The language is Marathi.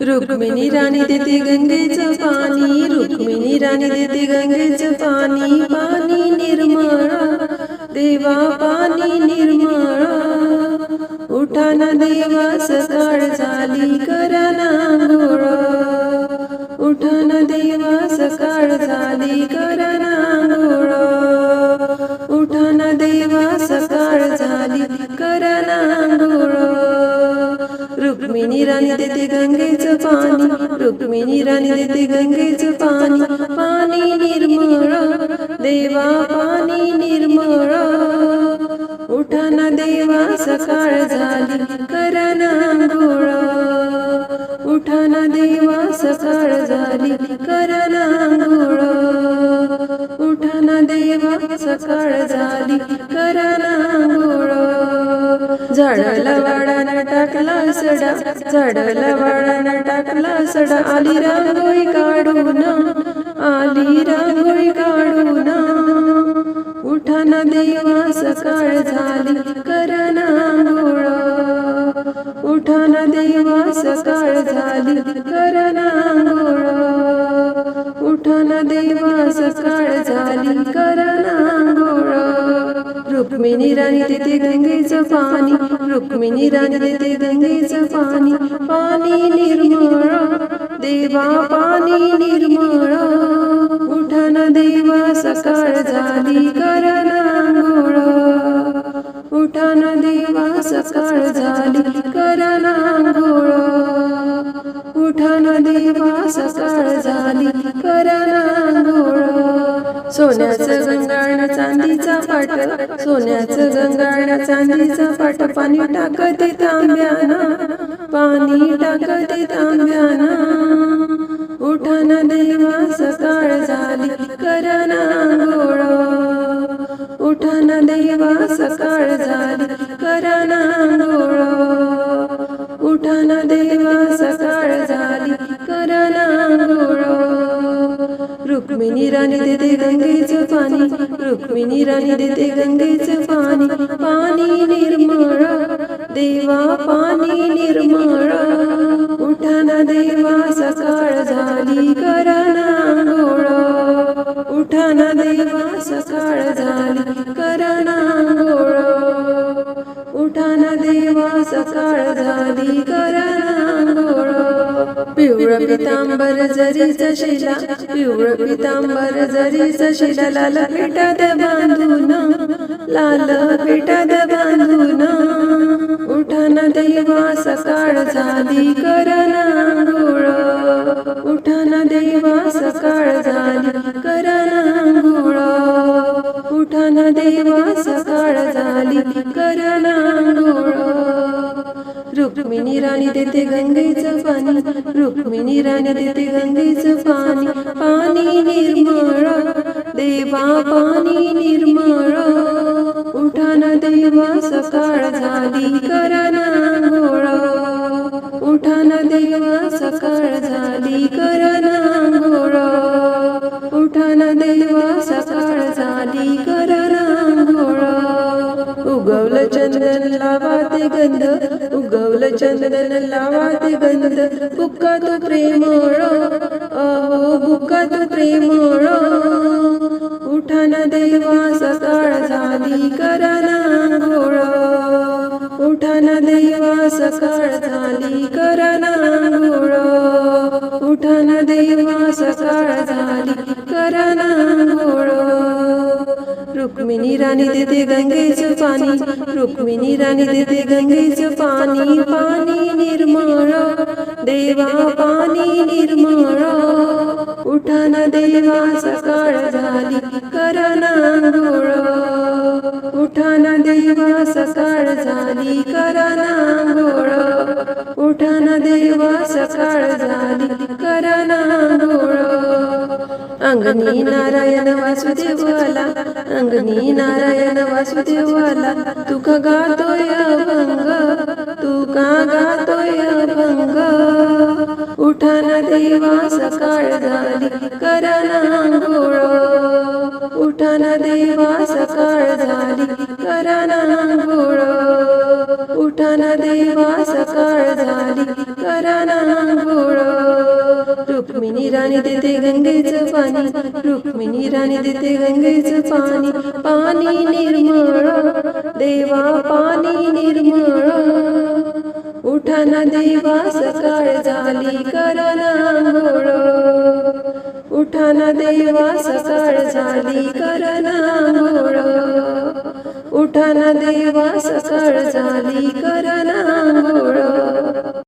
रुक्मिणी राणी देते गंगेचं पाणी रुक्मिणी राणी देते गंगेचं पाणी पाणी निर्मळा देवा पाणी निर्मळा. उठाना देवा सकाळ झाली करा ना उठाना देवा सकाळ झाली रुक्मिणी राणी देते गंगेचं पाणी रुक्मिणी राणी देते गंगेचं पाणी पाणी निर्मळ देवा पाणी निर्मळ. उठाना देवा सकाळ झाली करा ना आंघोळ. उठा देवा सकाळ झाली करा ना आंघोळ. उठा देवा सकाळ झाली करा झाडाला वाडाना टाकला सडा झाडाला वाडाना टाकला सडा. आली रांगोळी काढून आली रांगोळी काढून. उठाना देवा सकाळ झाली करा ना आंघोळ देवा सकाळ झाली करा ना आंघोळ देवा सकाळ झाली करा ना रुक्मिणी राणी देते गंगेचं पाणी रुक्मिणी राणी देते गंगेचं पाणी पाणी निर्मळ देवा पाणी निर्मळ. उठन देवा सकाळ झाली करण ना आंघोळ देवा सकाळ झाली सोन्याचं गंगाळ चांदीचा पाट सोन्याचं गंगाळ चांदीचा पाट पाणी टाकते तांब्याना पाणी टाकते तांब्याना उठा ना देवा सकाळ झाली करा ना आंघोळ. उठा ना देवा सकाळ झाली करा ना राणी देते गंगेचं पाणी रुक्मिणी राणी देते गंगेचं पाणी पाणी निर्मळ देवा पाणी निर्मळ. उठाना देवा सकाळ झाली करा ना उठाना देवा सकाळ झाली करा ना उठाना देवा सकाळ झाली करा ना पिवळ पितांबर जरीचा शिला पिवळ पितांबर जरीचा शिला लाल पेटात बांधून लाल पेटात बांधून उठा देवा सकाळ झाली करा ना उठाना देवा सकाळ झाली करा ना उठाना देवा सकाळ झाली करा ना रुक्मिणी राणी देते गंगेचं पाणी रुक्मिणी राणी देते गंगेचं पाणी पाणी निर्मळ देवा पाणी निर्मळ. उठा ना देवा सकाळ झाली करा ना आंघोळ. उठा ना देवा सकाळ झाली करा ना आंघोळ. उठा ना देवा सकाळ झाली करा ना उगवलं चंदन लावा ते गंध उगवलं चंदन लावा ते गंध बुक्का तो प्रेमळ अहो बुक्का तो प्रेमळ उठा ना देवा सकाळ झाली करा ना आंघोळ उठा ना देवा सकाळ झाली करा ना आंघोळ उठा ना देवा रुक्मिणी राणी देते गंगेचं पाणी. रुक्मिणी राणी देते गंगेचं पाणी. पाणी निर्मळ. देवा पाणी निर्मळ. उठन देवा सकाळ झाली करना ना आंघोळ. उठा देवा सकाळ झाली करना ना आंघोळ. देवा सकाळ झाली करना आंघोळ. अंगणी नारायण वासुदेव आला अंगणी नारायण वासुदेव आला तुका गातोय अभंग? तुका गातोय अभंग? उठाना देवा सकाळ झाली करना ना आंघोळ. देवा सकाळ झाली करना ना आंघोळ. देवा सकाळ झाली रुक्मिणी राणी देते गंगेचं पाणी रुक्मिणी राणी देते गंगेचं पाणी पाणी निर्मळ देवा पाणी निर्मळ. उठाना देवा सकाळ झाली करणा आंघोळ. उठाना देवा सकाळ झाली करना आंघोळ. उठाना देवा सकाळ झाली करना आंघोळ.